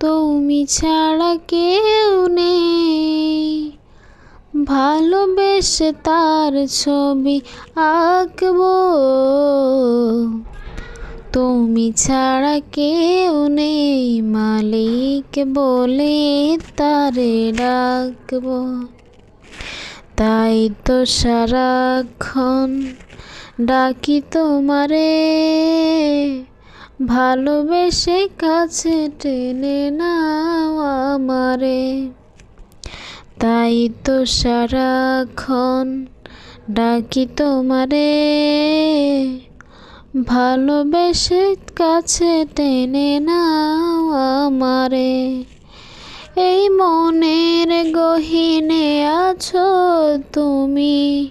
তুমি ছাড়া কেউ নেই। ভালোবেসে তার ছবি আঁকবো। তুমি ছাড়া কেউ নেই, মালিক বলে তারে ডাকবো। তাই তো সারাক্ষণ ডাকি তোমারে। ভালোবেসে কাছে টেনে নাও আমারে। তাই তো সারাক্ষণ ডাকি তোমারে। ভালোবেসে কাছে টেনে নাও আমারে। এই মনের গহিনে আছো তুমি।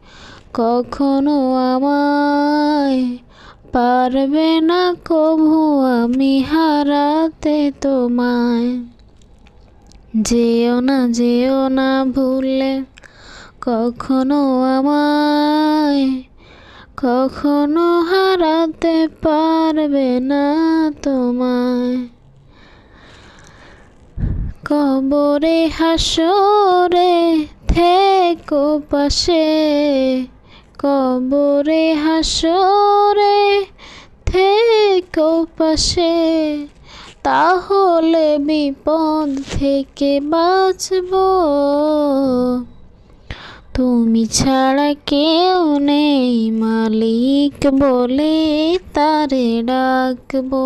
কখনো আমায় পারবে না কভু আমি হারাতে তোমায়। যেও না যেও না ভুলে কখনো আমায়, কখনো হারাতে পারবে না তোমায়। কবরে হাসরে থেকো পাশে কবরে হাসরে থেকো পাশে, তাহলে বিপদ থেকে বাঁচব। তুমি ছাড়া কেউ নেই, মালিক বলে তারে ডাকবো।